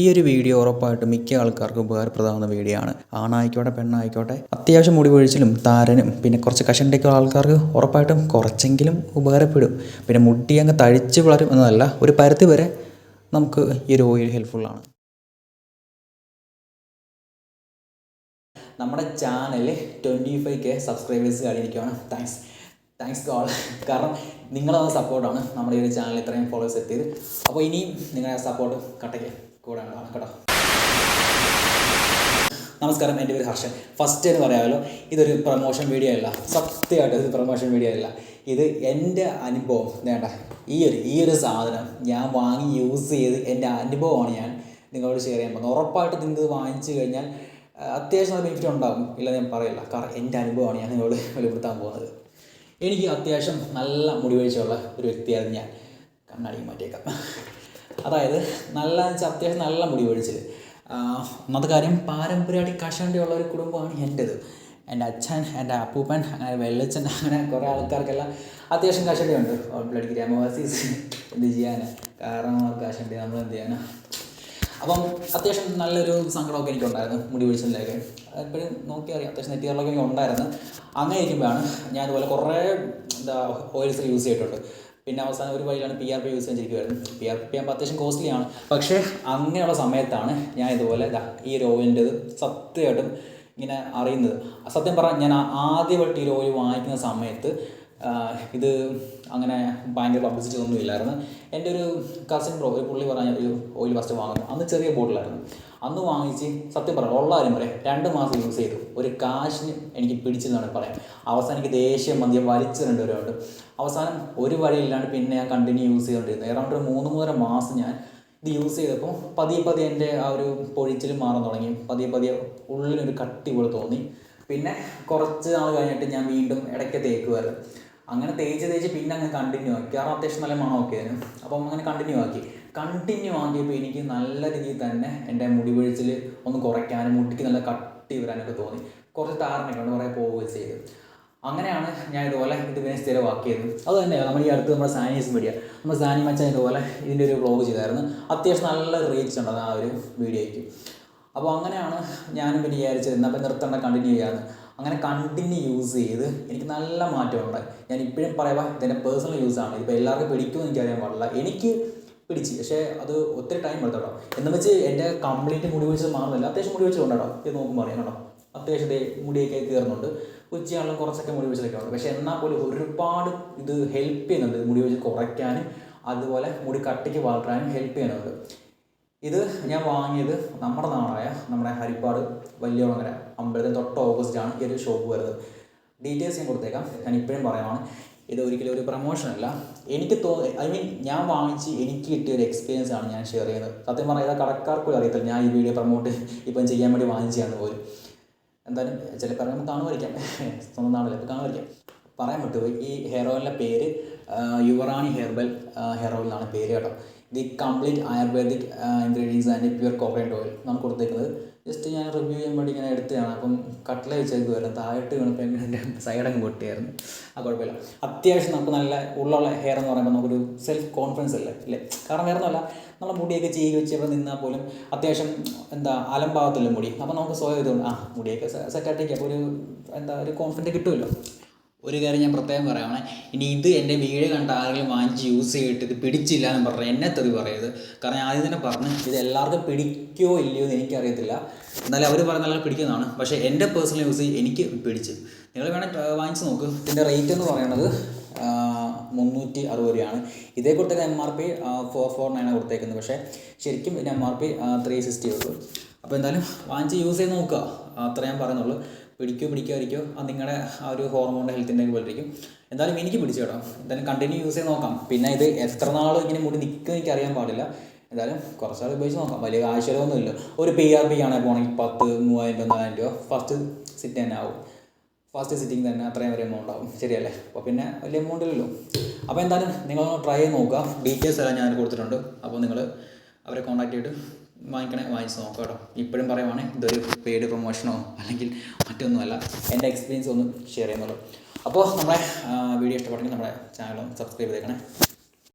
ഈ ഒരു വീഡിയോ ഉറപ്പായിട്ടും മിക്ക ആൾക്കാർക്കും ഉപകാരപ്രദമാകുന്ന വീഡിയോ ആണ്. ആണായിക്കോട്ടെ പെണ്ണായിക്കോട്ടെ അത്യാവശ്യം മുടി പൊഴിച്ചിലും താരനും പിന്നെ കുറച്ച് കഷണ്ടൊക്കെ ആൾക്കാർക്ക് ഉറപ്പായിട്ടും കുറച്ചെങ്കിലും ഉപകാരപ്പെടും. പിന്നെ മുടി അങ്ങ് തഴിച്ച് വളരും എന്നതല്ല ഒരു പരിധി വരെ നമുക്ക് ഈ ഒരു ഓയിൽ ഹെൽപ്ഫുള്ളാണ് നമ്മുടെ channel twenty five K subscribers കഴിഞ്ഞിരിക്കുകയാണ് താങ്ക്സ് താങ്ക്സ് ഗോൾ കാരണം നിങ്ങളത് സപ്പോർട്ടാണ് നമ്മുടെ ഈ ഒരു ചാനൽ ഇത്രയും ഫോളോവേഴ്സ് എത്തിയത്. അപ്പോൾ ഇനിയും നിങ്ങളുടെ സപ്പോർട്ട് കട്ടയ്ക്ക് കൂടെ അക്കട നമസ്കാരം എന്റെ പേര് ഹർഷൻ. ഫസ്റ്റ് എന്ന് പറയാമല്ലോ ഇതൊരു പ്രൊമോഷൻ വീഡിയോ അല്ല. സത്യമായിട്ട് ഇത് പ്രൊമോഷൻ വീഡിയോ അല്ല. ഇത് എന്റെ അനുഭവം. വേണ്ട. ഈ ഒരു ഈ ഒരു സാധനം ഞാൻ വാങ്ങി യൂസ് ചെയ്ത് എന്റെ അനുഭവമാണ് ഞാൻ നിങ്ങളോട് ഷെയർ ചെയ്യാൻ പോകുന്നത്. ഉറപ്പായിട്ട് നിങ്ങൾക്ക് വാങ്ങിച്ചു കഴിഞ്ഞാൽ അത്യാവശ്യം നല്ല ബെനിഫിറ്റ് ഉണ്ടാകും ഇല്ല ഞാൻ പറയില്ല. കാരണം എന്റെ അനുഭവമാണ് ഞാൻ നിങ്ങളോട് വെളിപ്പെടുത്താൻ പോകുന്നത്. എനിക്ക് അത്യാവശ്യം നല്ല മുടി വീഴ്ചയുള്ള ഒരു വ്യക്തിയായിരുന്നു ഞാൻ. കണ്ണാടി മാറ്റിയേക്കാം. അതായത് നല്ല അത്യാവശ്യം നല്ല മുടി വീഴ്ചൽ ഒന്നാമത്തെ കാര്യം പാരമ്പര്യമായിട്ട് കഷണ്ടിയുള്ള ഒരു കുടുംബമാണ് എന്റെത്. എന്റെ അച്ഛൻ എന്റെ അപ്പൂപ്പൻ അങ്ങനെ വെള്ളച്ചൻ അങ്ങനെ കുറേ ആൾക്കാർക്കെല്ലാം അത്യാവശ്യം കഷണ്ടിയുണ്ട് ബ്ലഡ് ഗ്രാമവാസീസ് എന്ത് ചെയ്യാൻ കാരണം കഷണ്ടി നമ്മൾ എന്ത് ചെയ്യാനാ? അപ്പം അത്യാവശ്യം നല്ലൊരു സങ്കടമൊക്കെ എനിക്കുണ്ടായിരുന്നു മുടി പിടിച്ചതിലൊക്കെ എപ്പോഴും നോക്കിയാൽ അറിയാം അത്യാവശ്യം നെറ്റിയറിലൊക്കെ എനിക്ക് ഉണ്ടായിരുന്നു അങ്ങനെ ഇരിക്കുമ്പോഴാണ് ഞാൻ ഇതുപോലെ കുറേ എന്താ ഓയിൽസ് യൂസ് ചെയ്തിട്ടുണ്ട്. പിന്നെ അവസാനം ഒരു വഴിയിലാണ് പി ആർ പി യൂസ് ചെയ്തിരിക്കുമായിരുന്നു പി ആർ പി ആകുമ്പോൾ അത്യാവശ്യം കോസ്റ്റ്ലി ആണ്. പക്ഷേ അങ്ങനെയുള്ള സമയത്താണ് ഞാൻ ഇതുപോലെ ഈ ഒരു ഓയിലിന്റെ സത്യമായിട്ടും ഇങ്ങനെ അറിയുന്നത്. സത്യം പറഞ്ഞാൽ ഞാൻ ആദ്യമായിട്ട് ഈ ഒരു ഓയിൽ വാങ്ങിക്കുന്ന സമയത്ത് ഇത് അങ്ങനെ ഭയങ്കര പബ്ലിസിറ്റി ഒന്നും ഇല്ലായിരുന്നു. എന്റെ ഒരു കസിൻ ബ്രോ ഒരു പുള്ളി പറഞ്ഞ ഒരു ഓയിൽ ഫസ്റ്റ് വാങ്ങുന്നു. അന്ന് ചെറിയ ബോട്ടിലായിരുന്നു. അന്ന് വാങ്ങിച്ച് സത്യം പറയാം ഉള്ള പറയാം. രണ്ട് മാസം യൂസ് ചെയ്തു. ഒരു കാശിന് എനിക്ക് പിടിച്ചെന്നാണ് പറയാം. അവസാനം എനിക്ക് ദേഷ്യം മന്തി വലിച്ചിട്ടുണ്ട് രണ്ടുപേരുണ്ട് അവസാനം ഒരു വഴിയില്ലാണ്ട് പിന്നെ ഞാൻ കണ്ടിന്യൂ യൂസ് ചെയ്തുകൊണ്ടിരുന്നു ഏതാണ്ട് ഒരു മൂന്ന് മൂന്നര മാസം ഞാൻ ഇത് യൂസ് ചെയ്തപ്പോൾ പതിയെ പതിയെ എന്റെ ആ ഒരു പൊഴിച്ചിൽ മാറാൻ തുടങ്ങി. പതിയെ പതിയെ ഉള്ളിലൊരു കട്ടി പോലെ തോന്നി. പിന്നെ കുറച്ച് നാൾ കഴിഞ്ഞിട്ട് ഞാൻ വീണ്ടും ഇടയ്ക്ക് തേക്കുമായിരുന്നു അങ്ങനെ തേച്ച് തേച്ച് പിന്നെ അങ്ങ് കണ്ടിന്യൂ ആക്കി. കാരണം അത്യാവശ്യം നല്ല മണമൊക്കെ ആയിരുന്നു. അപ്പം അങ്ങനെ കണ്ടിന്യൂ ആക്കി. കണ്ടിന്യൂ ആക്കിയപ്പോൾ എനിക്ക് നല്ല രീതിയിൽ തന്നെ എന്റെ മുടി പൊഴിച്ചിൽ ഒന്ന് കുറയ്ക്കാനും മുടിക്ക് നല്ല കട്ടി വരാനൊക്കെ തോന്നി. കുറച്ച് താരനൊക്കെ ഉണ്ട് കുറേ പോവുകയും ചെയ്തു. അങ്ങനെയാണ് ഞാൻ ഇതുപോലെ ഇത് പിന്നെ സ്ഥിരമാക്കിയത്. അത് തന്നെയാണ് നമ്മൾ ഈ അടുത്ത് നമ്മുടെ സാനീസ് മീഡിയ. നമ്മൾ സാനി മച്ചാൻ ഇതുപോലെ ഇതിന്റെ ഒരു വ്ളോഗ് ചെയ്തായിരുന്നു. അത്യാവശ്യം നല്ല റീച്ച് ഉണ്ട് ആ ഒരു വീഡിയോയ്ക്ക്. അപ്പോൾ അങ്ങനെയാണ് ഞാനും പിന്നെ വിചാരിച്ചത് എന്നാൽ നിർത്തണ്ട കണ്ടിന്യൂ ചെയ്യാമെന്ന് അങ്ങനെ കണ്ടിന്യൂ യൂസ് ചെയ്ത് എനിക്ക് നല്ല മാറ്റമുണ്ടായി ഞാൻ ഇപ്പോഴും പറയാം ഇതെന്റെ പേഴ്സണൽ യൂസാണ് ഇപ്പോൾ എല്ലാവർക്കും പിടിക്കുമെന്ന് എനിക്കറിയാൻ പാടില്ല. എനിക്ക് പിടിച്ച് പക്ഷേ അത് ഒത്തിരി ടൈം എടുത്തു കേട്ടോ. എന്ന് വെച്ച് എന്റെ കംപ്ലീറ്റ് മുടി വെച്ചത് മാറുന്നില്ല. അത്യാവശ്യം മുടി വീഴ്ച ഉണ്ട് കേട്ടോ. ഇത് നോക്കുമ്പോൾ അറിയാം കേട്ടോ. അത്യാവശ്യം മുടിയൊക്കെ കയറുന്നുണ്ട് ഉച്ചയാണെങ്കിലും കുറച്ചൊക്കെ മുടി വെച്ചതൊക്കെ ഉണ്ട്. പക്ഷേ എന്നാൽ പോലും ഒരുപാട് ഇത് ഹെൽപ്പ് ചെയ്യുന്നുണ്ട്. മുടി വെച്ച് കുറയ്ക്കാനും അതുപോലെ മുടി കട്ടിക്ക് വളരാനും ഹെൽപ്പ് ചെയ്യുന്നുണ്ട്. ഇത് ഞാൻ വാങ്ങിയത് നമ്മുടെ നാടായ നമ്മുടെ ഹരിപ്പാട് വലിയകുളങ്ങര അമ്പലത്തിന് തൊട്ട് ഓപ്പോസിറ്റാണ് ഈ ഒരു ഷോപ്പ് വരുന്നത്. ഡീറ്റെയിൽസ് ഞാൻ കൊടുത്തേക്കാം. ഞാൻ ഇപ്പോഴും പറയുവാണ് ഇത് ഒരിക്കലും ഒരു പ്രൊമോഷൻ അല്ല. എനിക്ക് തോ ഐ മീൻ ഞാൻ വാങ്ങിച്ച് എനിക്ക് കിട്ടിയ ഒരു എക്സ്പീരിയൻസ് ആണ് ഞാൻ ഷെയർ ചെയ്യുന്നത്. സത്യം പറഞ്ഞാൽ കടക്കാർക്കും അറിയത്തില്ല. ഞാൻ ഈ വീഡിയോ പ്രൊമോട്ട് ഇപ്പം ചെയ്യാൻ വേണ്ടി വാങ്ങിച്ചതാണ് പോലും. എന്തായാലും ചില നമുക്ക് കാണുമായിരിക്കാം. സ്വന്തം നാടില്ല ഇപ്പോൾ കാണുമായിരിക്കാം. പറയാൻ പറ്റുമോ ഈ ഹെയർ ഓയിലിന്റെ പേര് യുവറാണി ഹെയർബൽ ഹെയർ ഓയിൽ എന്നാണ് പേര് കേട്ടോ. ഇത് complete ayurvedic ingredients and pure coconut oil നമുക്ക് കൊടുത്തേക്കുന്നത്. ജസ്റ്റ് ഞാൻ റിവ്യൂ ചെയ്യാൻ വേണ്ടി ഇങ്ങനെ എടുത്തതാണ്. അപ്പം കട്ട്ല വെച്ചേക്കുമായിരുന്നു താഴോട്ട് വീണപ്പോൾ എന്റെ സൈഡങ്ങ് പൊട്ടിയായിരുന്നു. ആ കുഴപ്പമില്ല. അത്യാവശ്യം നമുക്ക് നല്ല ഉള്ളുള്ള ഹെയർ എന്ന് പറയുമ്പോൾ നമുക്കൊരു സെൽഫ് കോൺഫിഡൻസ് അല്ലേ? ഇല്ലേ? കാരണം വേറെ ഒന്നുമല്ല. നമ്മൾ മുടിയൊക്കെ ചെയ്ത് വെച്ച് ഇവിടെ നിന്നാൽ പോലും അത്യാവശ്യം എന്താ അലംഭാവത്തില്ല മുടി. അപ്പോൾ നമുക്ക് സ്വയം ഇതുകൊണ്ട് ആ മുടിയൊക്കെ സെറ്റായിട്ടേക്ക് അപ്പോൾ ഒരു എന്താ ഒരു കോൺഫിഡന്റ് കിട്ടുമല്ലോ. ഒരു കാര്യം ഞാൻ പ്രത്യേകം പറയാമേ ഇനി ഇത് എന്റെ വീഡിയോ കണ്ട ആരെങ്കിലും വാങ്ങിച്ച് യൂസ് ചെയ്തിട്ട് ഇത് പിടിച്ചില്ല എന്ന് പറഞ്ഞാൽ എന്നെ തെറി പറയരുത്. കാരണം ഞാൻ ആദ്യം തന്നെ പറഞ്ഞു ഇത് എല്ലാവർക്കും പിടിക്കോ ഇല്ലയോ എന്ന് എനിക്കറിയത്തില്ല. എന്നാലും അവർ പറയുന്ന പിടിക്കുന്നതാണ്. പക്ഷേ എന്റെ പേഴ്സണൽ യൂസ് എനിക്ക് പിടിച്ച്. നിങ്ങൾ വേണമെങ്കിൽ വാങ്ങിച്ച് നോക്ക്. ഇതിന്റെ റേറ്റ് എന്ന് പറയുന്നത് മുന്നൂറ്റി അറുപത് രൂപയാണ്. ഇതേ കൊടുത്തേക്ക് M R P four four നയനാണ് കൊടുത്തേക്കുന്നത്. പക്ഷേ ശരിക്കും ഇതിന്റെ M R P three sixty ഉള്ളൂ. അപ്പോൾ എന്തായാലും വാങ്ങിച്ച് യൂസ് ചെയ്ത് നോക്കുക. അത്ര ഞാൻ പറയുന്നുള്ളൂ. പിടിക്കോ പിടിക്കാതിരിക്കോ അത് നിങ്ങളുടെ ആ ഒരു ഹോർമോണിന്റെ ഹെൽത്തിന്റെ പോലിരിക്കും എന്തായാലും എനിക്ക് പിടിച്ചു കേട്ടോ. എന്തായാലും കണ്ടിന്യൂ യൂസ് ചെയ്ത് നോക്കാം. പിന്നെ ഇത് എത്ര നാൾ ഇങ്ങനെ മുടി നിൽക്കുക എനിക്ക് അറിയാൻ പാടില്ല. എന്തായാലും കുറച്ച് നാൾ ഉപയോഗിച്ച് നോക്കാം. വലിയ ആവശ്യമൊന്നുമില്ല. ഒരു പി ആർ പി ആണെങ്കിൽ പോകണമെങ്കിൽ പത്ത് മൂവായിരം രൂപ നാലായിരം രൂപ. ഫസ്റ്റ് സിറ്റ് തന്നെ ആവും. ഫസ്റ്റ് സിറ്റിംഗ് തന്നെ അത്രയും വരെ എമൗണ്ട് ആവും. ശരിയല്ലേ? അപ്പോൾ പിന്നെ വലിയ എമൗണ്ട് ഇല്ലല്ലോ. അപ്പോൾ എന്തായാലും നിങ്ങളൊന്ന് ട്രൈ ചെയ്ത് നോക്കുക. ഡീറ്റെയിൽസ് എല്ലാം ഞാൻ കൊടുത്തിട്ടുണ്ട്. അപ്പോൾ നിങ്ങൾ അവരെ കോൺടാക്ട് ചെയ്തിട്ട് വാങ്ങിക്കണേ വാങ്ങിച്ച് നോക്കാം കേട്ടോ ഇപ്പോഴും പറയുവാണേ ഇതൊരു പെയ്ഡ് പ്രൊമോഷനോ അല്ലെങ്കിൽ മറ്റൊന്നുമല്ല. എന്റെ എക്സ്പീരിയൻസ് ഒന്ന് ഷെയർ ചെയ്യുന്നുള്ളൂ. അപ്പോൾ നമ്മുടെ വീഡിയോ ഇഷ്ടപ്പെട്ടെങ്കിൽ നമ്മുടെ ചാനൽ സബ്സ്ക്രൈബ് ചെയ്തേക്കണേ.